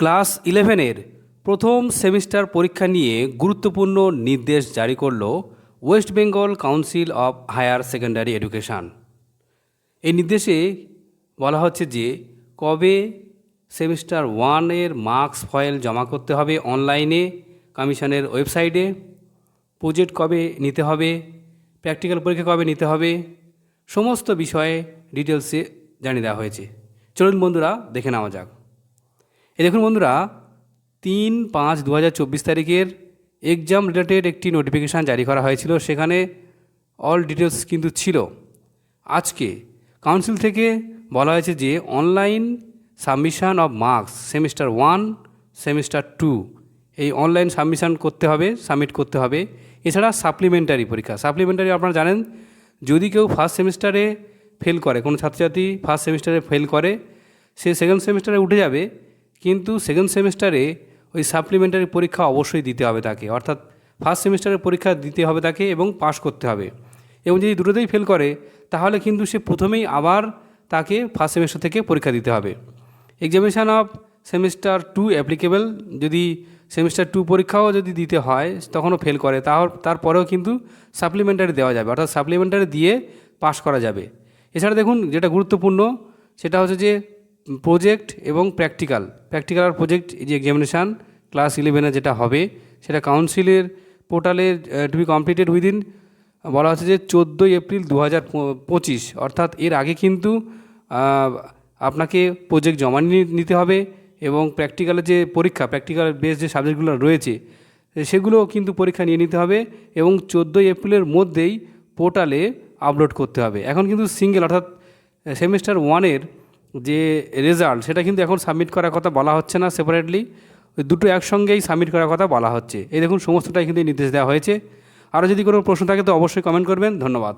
Class ইলেভেনের প্রথম semester পরীক্ষা নিয়ে গুরুত্বপূর্ণ নির্দেশ জারি করল West Bengal council of higher secondary education. এই নির্দেশে বলা হচ্ছে যে, কবে সেমিস্টার ওয়ানের মার্কস ফয়েল জমা করতে হবে অনলাইনে, কমিশনের ওয়েবসাইটে, প্রজেক্ট কবে নিতে হবে, প্র্যাকটিক্যাল পরীক্ষা কবে নিতে হবে, সমস্ত বিষয়ে ডিটেলসে জানিয়ে দেওয়া হয়েছে। চলুন বন্ধুরা, দেখে নেওয়া যাক। এই দেখুন বন্ধুরা, তিন পাঁচ দু তারিখের এক্সাম রিলেটেড একটি নোটিফিকেশান জারি করা হয়েছিল। সেখানে অল ডিটেলস কিন্তু ছিল। আজকে কাউন্সিল থেকে বলা হয়েছে যে online submission of marks semester one semester two এই অনলাইন সাবমিশন করতে হবে সাবমিট করতে হবে। এছাড়া সাপ্লিমেন্টারি পরীক্ষা। সাপ্লিমেন্টারি আপনারা জানেন, যদি কেউ ফার্স্ট সেমিস্টারে ফেল করে, কোনো ছাত্রছাত্রী ফার্স্ট সেমিস্টারে ফেল করে, সে সেকেন্ড সেমিস্টারে উঠে যাবে কিন্তু সেকেন্ড সেমিস্টারে ওই সাপ্লিমেন্টারি পরীক্ষা অবশ্যই দিতে হবে তাকে। অর্থাৎ ফার্স্ট সেমিস্টারের পরীক্ষা দিতে হবে তাকে এবং পাশ করতে হবে। এবং যদি দুটোতেই ফেল করে, তাহলে কিন্তু সে প্রথমেই আবার তাকে ফার্স্ট সেমিস্টার থেকে পরীক্ষা দিতে হবে। Examination of semester two applicable যদি সেমিস্টার টু পরীক্ষাও যদি দিতে হয়, তখনও ফেল করে তারপরেও কিন্তু সাপ্লিমেন্টারি দেওয়া যাবে। অর্থাৎ সাপ্লিমেন্টারি দিয়ে পাশ করা যাবে। এছাড়া দেখুন, যেটা গুরুত্বপূর্ণ, সেটা হচ্ছে যে প্রজেক্ট এবং প্র্যাকটিক্যাল প্র্যাকটিক্যাল আর প্রজেক্ট যে এক্সামিনেশান ক্লাস ইলেভেনে যেটা হবে, সেটা কাউন্সিলের পোর্টালে টু বি কমপ্লিটেড উইদিন বলা হচ্ছে যে চোদ্দোই এপ্রিল দু হাজার পঁচিশ। অর্থাৎ এর আগে কিন্তু আপনাকে প্রজেক্ট জমা নিতে হবে এবং প্র্যাকটিক্যালের যে পরীক্ষা প্র্যাকটিক্যাল বেস যে সাবজেক্টগুলো রয়েছে, সেগুলো কিন্তু পরীক্ষা নিয়ে নিতে হবে এবং চোদ্দোই এপ্রিলের মধ্যেই পোর্টালে আপলোড করতে হবে। এখন কিন্তু সিঙ্গেল অর্থাৎ সেমিস্টার ওয়ানের যে রেজাল্ট সেটা কিন্তু এখন সাবমিট করার কথা বলা হচ্ছে না সেপারেটলি ওই দুটো একসঙ্গেই সাবমিট করার কথা বলা হচ্ছে। এই দেখুন, সমস্তটাই কিন্তু নির্দেশ দেওয়া হয়েছে। আরও যদি কোনো প্রশ্ন থাকে তো অবশ্যই কমেন্ট করবেন। ধন্যবাদ।